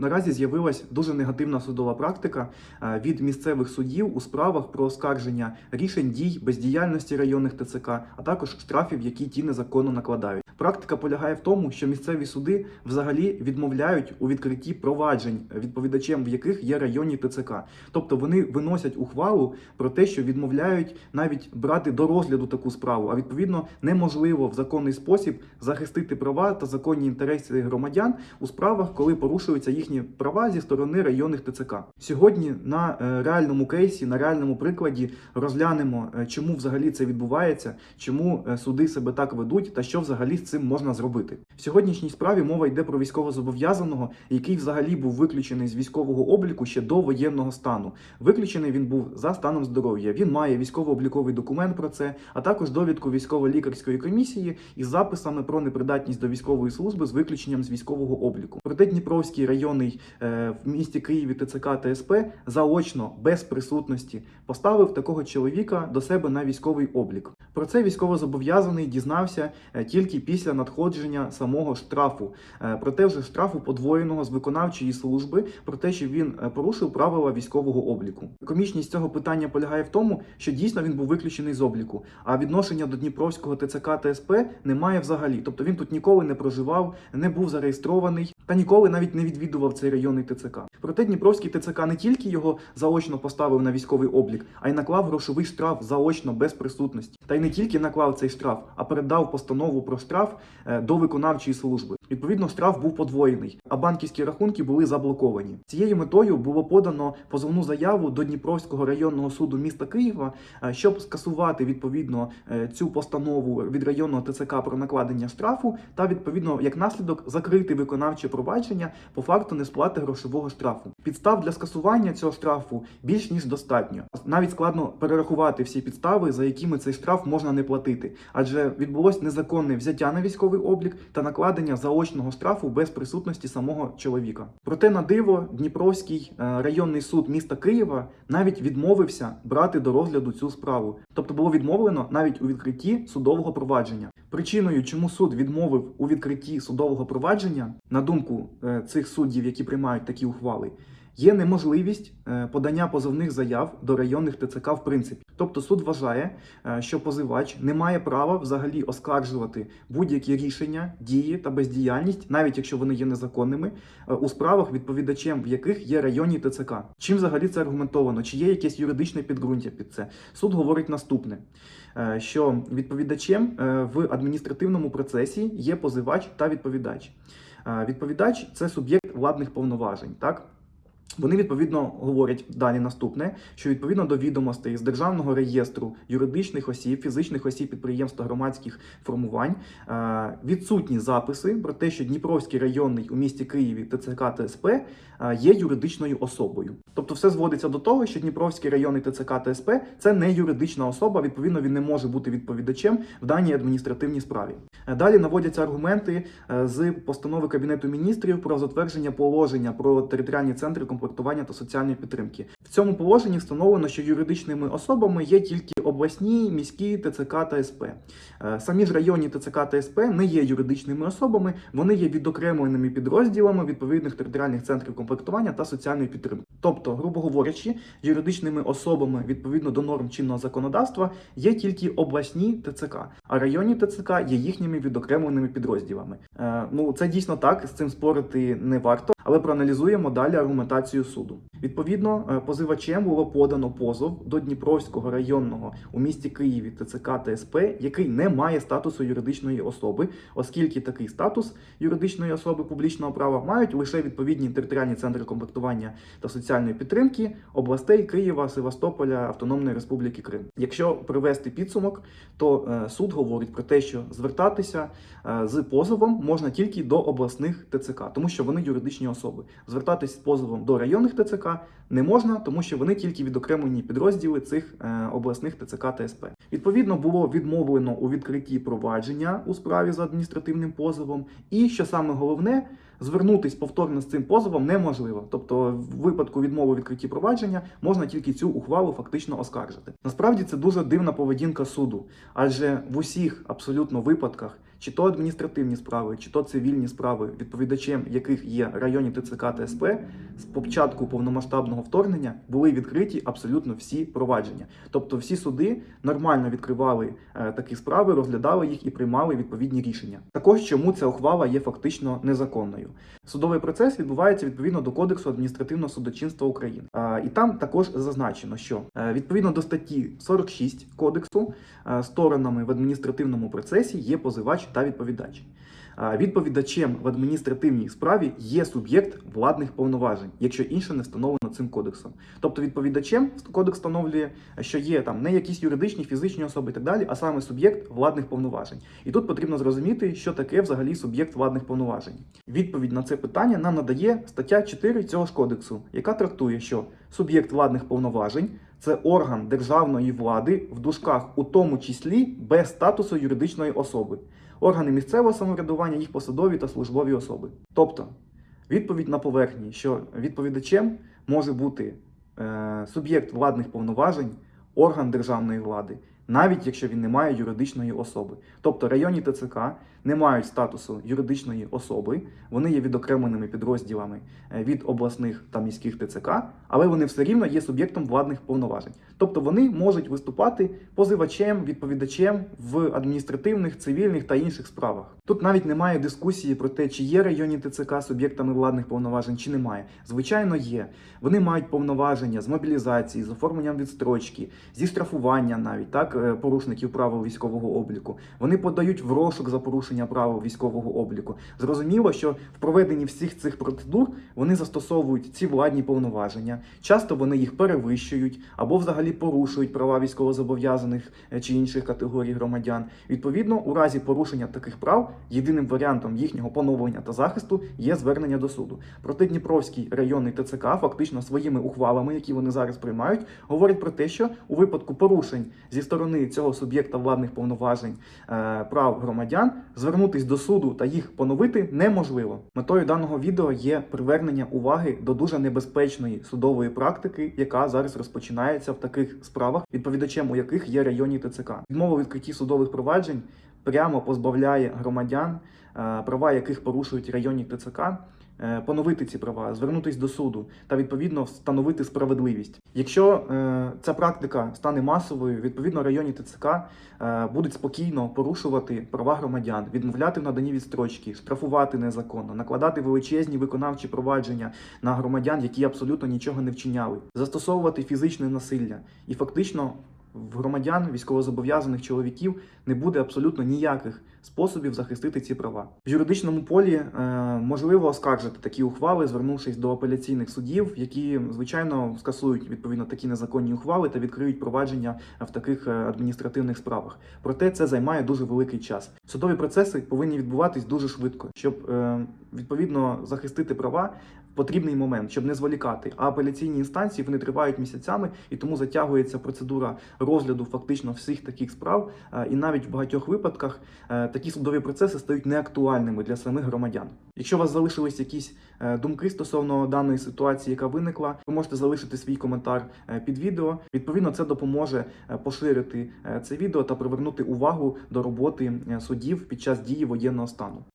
Наразі з'явилась дуже негативна судова практика е, від місцевих судів у справах про оскарження рішень дій бездіяльності районних ТЦК, а також штрафів, які ті незаконно накладають. Практика полягає в тому, що місцеві суди взагалі відмовляють у відкритті проваджень, відповідачем в яких є районні ТЦК. Тобто вони виносять ухвалу про те, що відмовляють навіть брати до розгляду таку справу, а відповідно неможливо в законний спосіб захистити права та законні інтереси громадян у справах, коли порушуються їхні права зі сторони районних ТЦК. Сьогодні на е, реальному кейсі, на реальному прикладі розглянемо, е, чому взагалі це відбувається, чому е, суди себе так ведуть, та що взагалі з цим можна зробити. В сьогоднішній справі мова йде про військовозобов'язаного, який взагалі був виключений з військового обліку ще до воєнного стану. Виключений він був за станом здоров'я. Він має військово-обліковий документ про це, а також довідку військово-лікарської комісії із записами про непридатність до військової служби з виключенням з військового обліку. Проте Дніпровський районний е, в місті Києві ТЦК та СП заочно без присутності поставив такого чоловіка до себе на військовий облік. Про це військовозобов'язаний дізнався е, тільки після надходження самого штрафу. Е, Проте вже штрафу подвоєного з виконавчої служби про те, що він порушив правила військового обліку. Комічність цього питання полягає в тому, що дійсно він був виключений з обліку, а відношення до Дніпровського ТЦК та СП немає взагалі. Тобто він тут ніколи не проживав, не був зареєстрований та ніколи навіть не відвідував цей районний ТЦК. Проте Дніпровський ТЦК не тільки його заочно поставив на військовий облік, а й наклав грошовий штраф заочно без присутності. Та й не тільки наклав цей штраф, а передав постанову про штраф е, до виконавчої служби. Відповідно, штраф був подвоєний, а банківські рахунки були заблоковані. Цією метою було подано позовну заяву до Дніпровського районного суду міста Києва, е, щоб скасувати відповідно е, цю постанову від районного ТЦК про накладення штрафу, та відповідно як наслідок закрити виконавче провадження по факту несплати грошового штрафу. Підстав для скасування цього штрафу більш ніж достатньо. Навіть складно перерахувати всі підстави, за якими цей штраф можна не платити, адже відбулось незаконне взяття на військовий облік та накладення заочного штрафу без присутності самого чоловіка. Проте на диво Дніпровський е, районний суд міста Києва навіть відмовився брати до розгляду цю справу, тобто було відмовлено навіть у відкритті судового провадження. Причиною, чому суд відмовив у відкритті судового провадження, на думку е, цих суддів, які приймають такі ухвали, є неможливість е, подання позовних заяв до районних ТЦК в принципі. Тобто суд вважає, е, що позивач не має права взагалі оскаржувати будь-які рішення, дії та бездіяльність, навіть якщо вони є незаконними, е, у справах, відповідачем в яких є районні ТЦК. Чим взагалі це аргументовано? Чи є якесь юридичне підґрунтя під це? Суд говорить наступне. Що відповідачем в адміністративному процесі є позивач та відповідач. Відповідач це суб'єкт владних повноважень, так? Вони відповідно говорять далі наступне, що відповідно до відомостей з державного реєстру юридичних осіб, фізичних осіб, підприємств та громадських формувань е, відсутні записи про те, що Дніпровський районний у місті Києві ТЦК ТСП е, є юридичною особою. Тобто, все зводиться до того, що Дніпровський районний ТЦК ТСП це не юридична особа. Відповідно, він не може бути відповідачем в даній адміністративній справі. Е, Далі наводяться аргументи з постанови Кабінету міністрів про затвердження положення про територіальні центри комплектування та соціальної підтримки. В цьому положенні встановлено, що юридичними особами є тільки обласні, міські ТЦК та СП. Е, Самі ж районні ТЦК та СП не є юридичними особами, вони є відокремленими підрозділами відповідних територіальних центрів комплектування та соціальної підтримки. Тобто, грубо говорячи, юридичними особами відповідно до норм чинного законодавства є тільки обласні ТЦК, а районні ТЦК є їхніми відокремленими підрозділами. Е, ну це дійсно так, з цим спорити не варто, але проаналізуємо далі аргументацію суду. Відповідно, е, позивачем було подано позов до Дніпровського районного у місті Києві ТЦК та СП, який не має статусу юридичної особи, оскільки такий статус юридичної особи публічного права мають лише відповідні територіальні центри комплектування та соціальної підтримки областей Києва, Севастополя, Автономної Республіки Крим. Якщо привести підсумок, то е, суд говорить про те, що звертатися е, з позовом можна тільки до обласних ТЦК, тому що вони юридичні особи. Звертатись з позовом до районних ТЦК не можна, тому що вони тільки відокремлені підрозділи цих е, обласних ТЦК та СП. Відповідно, було відмовлено у відкритті провадження у справі за адміністративним позовом. І що саме головне, звернутись повторно з цим позовом неможливо. Тобто, в випадку відмови відкритті провадження можна тільки цю ухвалу фактично оскаржити. Насправді це дуже дивна поведінка суду, адже в усіх абсолютно випадках чи то адміністративні справи, чи то цивільні справи, відповідачем яких є районні ТЦК та СП, з початку повномасштабного вторгнення були відкриті абсолютно всі провадження. Тобто всі суди нормально відкривали е, такі справи, розглядали їх і приймали відповідні рішення. Також чому ця ухвала є фактично незаконною. Судовий процес відбувається відповідно до Кодексу адміністративного судочинства України. І там також зазначено, що е, відповідно до статті 46 кодексу е, сторонами в адміністративному процесі є позивач та відповідач. Відповідачем в адміністративній справі є суб'єкт владних повноважень, якщо інше не встановлено цим кодексом. Тобто відповідачем кодекс встановлює, що є там не якісь юридичні, фізичні особи і так далі, а саме суб'єкт владних повноважень. І тут потрібно зрозуміти, що таке взагалі суб'єкт владних повноважень. Відповідь на це питання нам надає стаття 4 цього ж кодексу, яка трактує, що суб'єкт владних повноважень це орган державної влади в дужках, у тому числі без статусу юридичної особи, органи місцевого самоврядування, їх посадові та службові особи. Тобто, відповідь на поверхні, що відповідачем може бути е, суб'єкт владних повноважень, орган державної влади, навіть якщо він не має юридичної особи. Тобто районні ТЦК не мають статусу юридичної особи, вони є відокремленими підрозділами е, від обласних та міських ТЦК, але вони все рівно є суб'єктом владних повноважень. Тобто вони можуть виступати позивачем, відповідачем в адміністративних, цивільних та інших справах. Тут навіть немає дискусії про те, чи є районні ТЦК суб'єктами владних повноважень, чи немає. Звичайно, є. Вони мають повноваження з мобілізації, з оформленням відстрочки, зі штрафування навіть так порушників правил військового обліку. Вони подають в розшук за порушення правил військового обліку. Зрозуміло, що в проведенні всіх цих процедур вони застосовують ці владні повноваження. Часто вони їх перевищують або взагалі порушують права військовозобов'язаних е, чи інших категорій громадян. Відповідно, у разі порушення таких прав єдиним варіантом їхнього поновлення та захисту є звернення до суду. Проте Дніпровський районний ТЦК фактично своїми ухвалами, які вони зараз приймають, говорять про те, що у випадку порушень зі сторони цього суб'єкта владних повноважень е, прав громадян звернутись до суду та їх поновити неможливо. Метою даного відео є привернення уваги до дуже небезпечної судової практики, яка зараз розпочинається в таких справах, відповідачем у яких є районні ТЦК. Відмова відкритті судових проваджень прямо позбавляє громадян, е, права яких порушують районні ТЦК. Е, Поновити ці права, звернутись до суду та відповідно встановити справедливість. Якщо е, ця практика стане масовою, відповідно районні ТЦК е, будуть спокійно порушувати права громадян, відмовляти в наданні відстрочки, штрафувати незаконно, накладати величезні виконавчі провадження на громадян, які абсолютно нічого не вчиняли, застосовувати фізичне насилля і фактично. В громадян військовозобов'язаних чоловіків не буде абсолютно ніяких способів захистити ці права. В юридичному полі е, можливо оскаржити такі ухвали, звернувшись до апеляційних судів, які звичайно скасують відповідно такі незаконні ухвали та відкриють провадження в таких е, адміністративних справах. Проте це займає дуже великий час. Судові процеси повинні відбуватись дуже швидко, щоб е, відповідно захистити права потрібний момент, щоб не зволікати. А апеляційні інстанції вони тривають місяцями, і тому затягується процедура розгляду фактично всіх таких справ. Е, І навіть в багатьох випадках е, такі судові процеси стають неактуальними для самих громадян. Якщо у вас залишились якісь е, думки стосовно даної ситуації, яка виникла, ви можете залишити свій коментар під відео. Відповідно, це допоможе поширити це відео та привернути увагу до роботи судів під час дії воєнного стану.